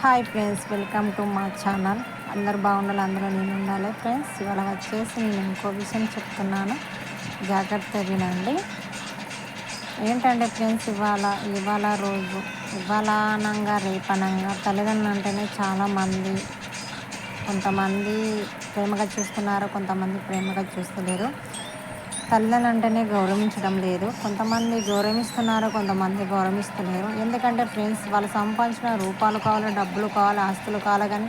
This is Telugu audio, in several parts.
హాయ్ ఫ్రెండ్స్ వెల్కమ్ టు మా ఛానల్ అందరు బాగుండాలి అందరూ నేను ఉండాలి ఫ్రెండ్స్ ఇవాళ వచ్చేసి నేను ఇంకో విషయం చెప్తున్నాను. జాగ్రత్త వినండి ఏంటంటే ఫ్రెండ్స్ ఇవాళ ఇవాళ రోజు ఇవాళ అనంగా రేపనంగా తల్లిదండ్రులు అంటేనే చాలామంది కొంతమంది ప్రేమగా చూస్తున్నారు కొంతమంది ప్రేమగా చూస్తలేరు. తల్లిదండ్రులు అంటేనే గౌరవించడం లేదు. కొంతమంది గౌరవిస్తున్నారు కొంతమంది గౌరవిస్తలేరు. ఎందుకంటే ఫ్రెండ్స్ వాళ్ళు సంపాదించిన రూపాలు కావాలి డబ్బులు కావాలి ఆస్తులు కావాలి కానీ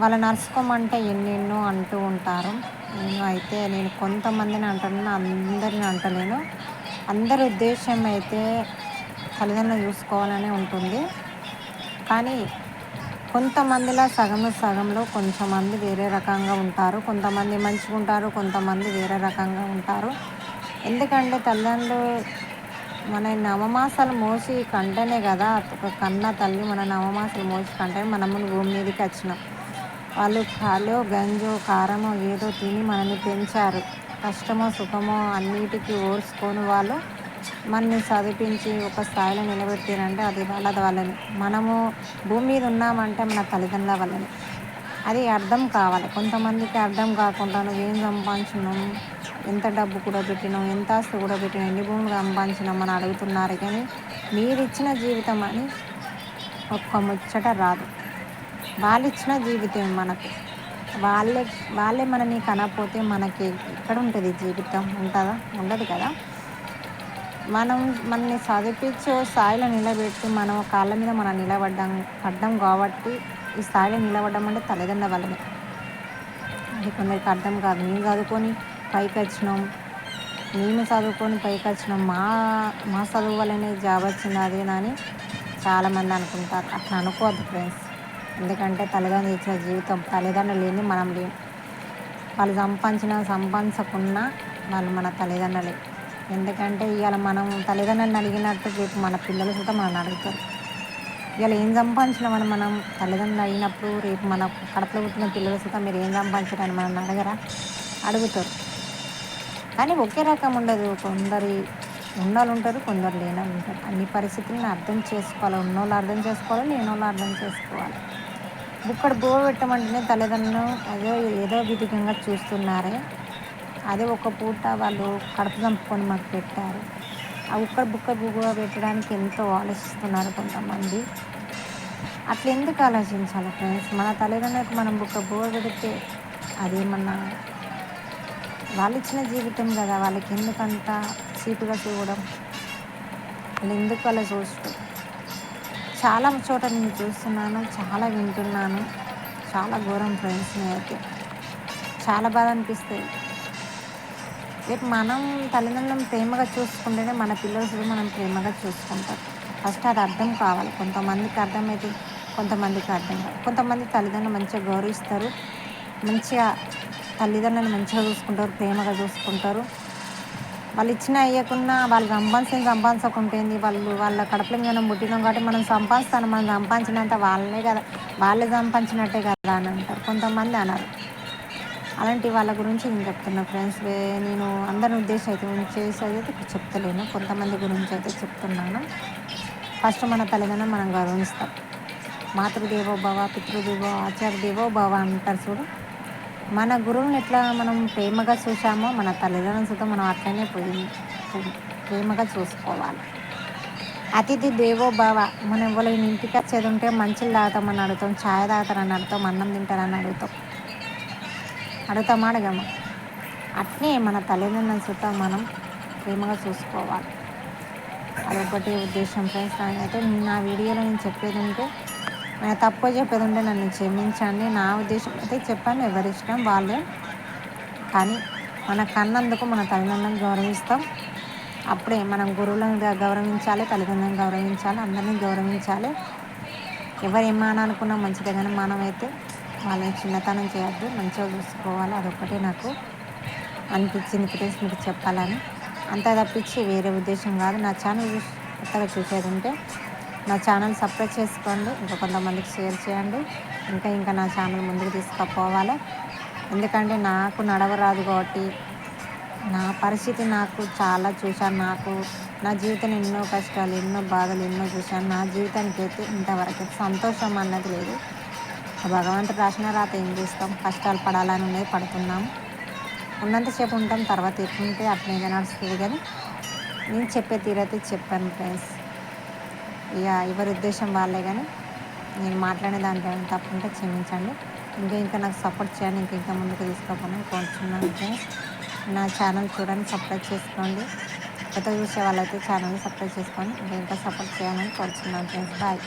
వాళ్ళు నడుచుకోమంటే ఎన్నెన్నో అంటూ ఉంటారు. నేను అయితే నేను కొంతమందిని అంటున్నాను అందరిని అంటలేను. అందరి ఉద్దేశం అయితే తల్లిదండ్రులు చూసుకోవాలనే ఉంటుంది. కానీ కొంతమందిలో సగము సగంలో కొంతమంది వేరే రకంగా ఉంటారు. కొంతమంది మంచిగా ఉంటారు కొంతమంది వేరే రకంగా ఉంటారు. ఎందుకంటే తల్లిదండ్రులు మన నవమాసాలు మోసి కంటేనే కదా. ఒక కన్న తల్లి మన నవమాసాలు మోసి కంటే మనము భూమి మీదకి వచ్చినాం వాళ్ళు కాలో గంజో కారమో ఏదో తిని మనల్ని పెంచారు. కష్టమో సుఖమో అన్నిటికీ ఓర్చుకొని వాళ్ళు మనల్ని చదివించి ఒక స్థాయిలో నిలబెట్టారంటే అది వాళ్ళది వాళ్ళని మనము భూమి మీద ఉన్నామంటే మన తల్లిదండ్రుల వల్లనే. అది అర్థం కావాలి. కొంతమందికి అర్థం కాకుండా నువ్వేం సంపాదించినావు? ఎంత డబ్బు కూడా పెట్టినావు? ఎంత ఆస్తి కూడా పెట్టినావు? ఎన్ని భూములు సంపాదించినాం అని అడుగుతున్నారు. కానీ మీరు ఇచ్చిన జీవితం అని ఒక్క ముచ్చట రాదు. వాళ్ళు ఇచ్చిన జీవితం మనకి. వాళ్ళే వాళ్ళే మనని కనపోతే మనకి ఎక్కడ ఉంటుంది జీవితం? ఉంటుందా? ఉండదు కదా? మనం మనని చదివించే స్థాయిలో నిలబెట్టి మనం కాళ్ళ మీద మనం నిలబడ్డం పడ్డాం కాబట్టి ఈ స్థాయిలో నిలబడ్డం అంటే తల్లిదండ్రుల వల్లనే. అది కొందరికి అర్థం కాదు. మేము చదువుకొని పైకి వచ్చినాం. మేము చదువుకొని పైకి వచ్చినాం. మా మా చదువు వల్లనే జాబ్ వచ్చింది అని చాలామంది అనుకుంటారు. అట్లా అనుకోవద్దు ఫ్రెండ్స్. ఎందుకంటే తల్లిదండ్రులు ఇచ్చిన జీవితం తల్లిదండ్రులు లేని మనం లేం. వాళ్ళు సంపాదించిన సంపాదించకున్నా వాళ్ళు మన తల్లిదండ్రులే. ఎందుకంటే ఇవాళ మనం తల్లిదండ్రులను అడిగినట్టు రేపు మన పిల్లలు కూడా మనల్ని అడుగుతారు. ఇవాళ ఏం సంపాదించినామని మనం తల్లిదండ్రులు అయినప్పుడు రేపు మన కడపలో పుట్టిన పిల్లలు సైతం మీరు ఏం సంపాదించారని మనం అడగరా? అడుగుతారు. కానీ ఒకే రకం ఉండదు. కొందరి ఉన్నోళ్ళు ఉంటారు కొందరు లేని ఉంటారు. అన్ని పరిస్థితులను అర్థం చేసుకోవాలి. ఉన్నోళ్ళు అర్థం చేసుకోవాలి లేనోళ్ళు అర్థం చేసుకోవాలి. బుక్కడ బువ్వ పెట్టమంటేనే తల్లిదండ్రులు అదే ఏదో విధంగా చూస్తున్నారే. అదే ఒక పూట వాళ్ళు కడుపు చంపుకొని మాకు పెట్టారు. ఆ ఉక్క బుక్క బువ్వ పెట్టడానికి ఎంతో ఆలోచిస్తున్నారు కొంతమంది. అట్లా ఎందుకు ఆలోచించాలి ఫ్రెండ్స్? మన తల్లిదండ్రులకు మనం బుక్క బువ్వ పెడితే అదేమన్నా వాళ్ళు ఇచ్చిన జీవితం కదా వాళ్ళకి ఎందుకంత చీపుగా చూడడం? వాళ్ళు ఎందుకు అలా చూస్తూ? చాలా చోట నేను చూస్తున్నాను చాలా వింటున్నాను చాలా ఘోరం ఫ్రెండ్స్ని అయితే చాలా బాధ అనిపిస్తాయి రేపు మనం తల్లిదండ్రులను ప్రేమగా చూసుకుంటేనే మన పిల్లలు కూడా మనం ప్రేమగా చూసుకుంటారు. ఫస్ట్ అది అర్థం కావాలి. కొంతమందికి అర్థమైతే కొంతమందికి అర్థం కాదు. కొంతమంది తల్లిదండ్రులు మంచిగా గౌరవిస్తారు. మంచిగా తల్లిదండ్రులను మంచిగా చూసుకుంటారు ప్రేమగా చూసుకుంటారు. వాళ్ళు ఇచ్చిన అయ్యకున్నా వాళ్ళు సంపాదించిన సంపాదించకుంటుంది వాళ్ళు వాళ్ళ కడుపులో మనం పుట్టినాం కాబట్టి మనం సంపాదిస్తాను. మనం సంపాదించినంత వాళ్ళనే కదా వాళ్ళే సంపాదించినట్టే కదా అని అంటారు. కొంతమంది అన్నారు అలాంటి వాళ్ళ గురించి నేను చెప్తున్నా ఫ్రెండ్స్ నేను అందరి ఉద్దేశం అయితే చేసేది అయితే చెప్తలేను. కొంతమంది గురించి అయితే చెప్తున్నాను. ఫస్ట్ మన తల్లిదండ్రులు మనం గౌరవిస్తాం. మాతృదేవో భవ పితృదేవో ఆచార్యదేవో భవ అంటారు చూడు. మన గురువుని ఎట్లా మనం ప్రేమగా చూసామో మన తల్లిదండ్రుల సుతం మనం అట్లనే పోయి ప్రేమగా చూసుకోవాలి. అతిథి దేవో భవ మనం ఎవరైనా ఇంటికి వచ్చేది ఉంటే మంచిలు తాగుతామని అడుగుతాం ఛాయ్ తాగుతారని అడుగుతాం అన్నం తింటారని అడుగుతాం. అడుగుతామా అడగమా అట్నే మన తల్లిదండ్రుల చుట్టూ మనం ప్రేమగా చూసుకోవాలి. అదొకటి ఉద్దేశం ఫ్రెండ్స్. అయితే నా వీడియోలో నేను చెప్పేది ఉంటే నేను తప్పు చెప్పేది ఉంటే నన్ను క్షమించండి. నా ఉద్దేశం అయితే చెప్పాను ఎవరి ఇష్టం వాళ్ళే. కానీ మన కన్నందుకు మన తల్లిదండ్రులను గౌరవిస్తాం. అప్పుడే మనం గురువులను గౌరవించాలి తల్లిదండ్రులను గౌరవించాలి అందరినీ గౌరవించాలి. ఎవరు ఏమాననుకున్నా మంచిదే కానీ మనమైతే వాళ్ళని చిన్నతనం చేయొద్దు మంచిగా చూసుకోవాలి అదొక్కటే నాకు అనిపించింది. ప్లీజ్ మీకు చెప్పాలని. అంతా తప్పించి వేరే ఉద్దేశం కాదు. నా ఛానల్ కొత్తగా చూసేది ఉంటే నా ఛానల్ సబ్స్క్రైబ్ చేసుకోండి ఇంకా కొంతమందికి షేర్ చేయండి. ఇంకా ఇంకా నా ఛానల్ ముందుకు తీసుకుపోవాలి. ఎందుకంటే నాకు నడవరాదు కాబట్టి నా పరిస్థితి నాకు చాలా చూశాను. నాకు నా జీవితం ఎన్నో కష్టాలు ఎన్నో బాధలు ఎన్నో చూశాను. నా జీవితానికి అయితే ఇంతవరకు సంతోషం అన్నది లేదు. భగవంతుడు రాసిన రాత ఏం చేస్తాం? కష్టాలు పడాలని ఉన్నది పడుతున్నాం. ఉన్నంతసేపు ఉంటాం తర్వాత ఎట్లుంటే అట్లనే నడుస్తుంది కానీ నేను చెప్పే తీరైతే చెప్పాను ఫ్రెండ్స్. ఇక ఎవరి ఉద్దేశం వాళ్ళే కానీ నేను మాట్లాడే దాంట్లో తప్పు ఉంటే క్షమించండి. ఇంకా ఇంకా నాకు సపోర్ట్ చేయండి ఇంకా ఇంకా ముందుకు తీసుకోకుండా కోరుచున్నాను ఫ్రెండ్స్. నా ఛానల్ చూడండి సబ్స్క్రైబ్ చేసుకోండి. కొత్త చూసే వాళ్ళైతే ఛానల్ని సబ్స్క్రైబ్ చేసుకోండి ఇంకా ఇంకా సపోర్ట్ చేయాలని కోరుచున్నాను ఫ్రెండ్స్. బాయ్